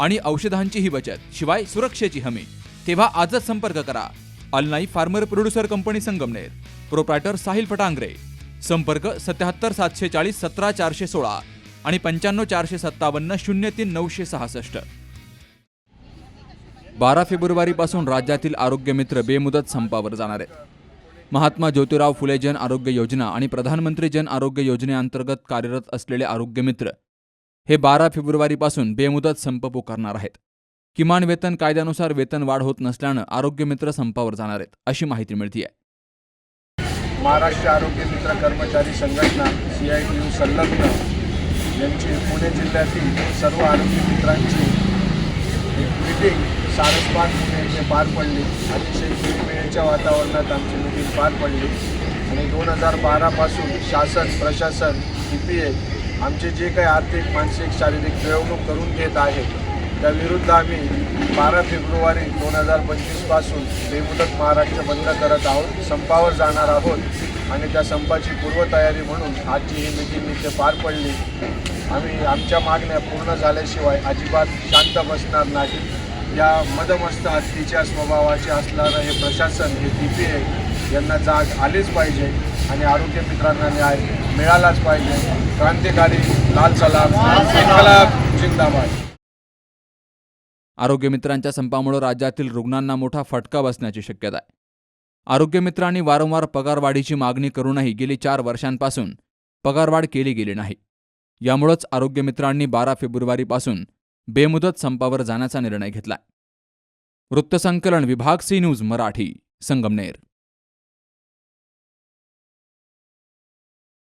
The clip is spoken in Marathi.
आणि औषधांचीही बचत शिवाय सुरक्षेची हमी. तेव्हा आजच संपर्क करा. Alnai farmer producer company Sangamner. Proprietor Sahil Phatangare. संपर्क सत्याहत्तर सातशे चाळीस सतरा चारशे सोळा आणि पंच्याण्णव चारशे सत्तावन्न शून्य तीन नऊशे सहासष्ट. बारा फेब्रुवारीपासून राज्यातील आरोग्य मित्र बेमुदत संपावर जाणार आहेत. महात्मा ज्योतिराव फुले जन आरोग्य योजना आणि प्रधानमंत्री जन आरोग्य योजनेअंतर्गत कार्यरत असलेले आरोग्य मित्र हे बारा फेब्रुवारीपासून बेमुदत संप पुकारणार आहेत. किमान वेतन कायद्यानुसार वेतन वाढ होत नसल्यानं आरोग्य मित्र संपावर जाणार आहेत अशी माहिती मिळते आहे महाराष्ट्र आरोग्य मित्र कर्मचारी संघटना सी आय टी यू संलग्न यांची पुणे जिल्ह्यातील सर्व आरोग्य मित्रांची एक मिटिंग सारसबाग पुणे येथे पार पडली. अतिशय खेळीमेळीच्या वातावरणात आमची मिटिंग पार पडली. आणि दोन हजार बारापासून शासन प्रशासन ई पी ए आमचे जे काही आर्थिक मानसिक शारीरिक पिळवणूक करून घेत आहेत त्याविरुद्ध आम्ही बारा फेब्रुवारी दोन हजार पंचवीसपासून बेमुदत महाराष्ट्र बंद करत आहोत संपावर जाणार आहोत आणि त्या संपाची पूर्वतयारी म्हणून आजची ही मिटिंग इथे पार पडली. आम्ही आमच्या मागण्या पूर्ण झाल्याशिवाय अजिबात शांत बसणार नाही. या मदमस्त हत्तीच्या स्वभावाचे असणारं हे प्रशासन हे डी पी ए यांना जाग आलीच पाहिजे आणि आरोग्य मित्रांना न्याय मिळालाच पाहिजे. क्रांतिकारी लाल सलाम इन्कलाब जिंदाबाद. आरोग्य मित्रांच्या संपामुळे राज्यातील रुग्णांना मोठा फटका बसण्याची शक्यता आहे. आरोग्य मित्रांनी वारंवार पगारवाढीची मागणी करूनही गेली चार वर्षांपासून पगारवाढ केली गेली नाही. यामुळंच आरोग्य मित्रांनी बारा फेब्रुवारीपासून बेमुदत संपावर जाण्याचा निर्णय घेतला वृत्तसंकलन विभाग सी न्यूज मराठी संगमनेर.